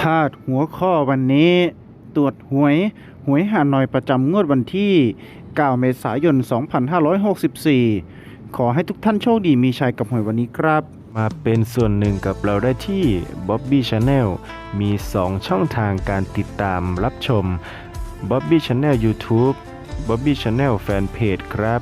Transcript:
พาดหัวข้อวันนี้ ตรวจหวย หวยหาหน่อยประจำงวดวันที่ 9 เมษายน 2564 ขอให้ทุกท่านโชคดีมีชัยกับหวยวันนี้ครับ มาเป็นส่วนหนึ่งกับเราได้ที่ Bobby Channel มี 2 ช่องทางการติดตามรับชม Bobby Channel YouTube Bobby Channel Fanpage ครับ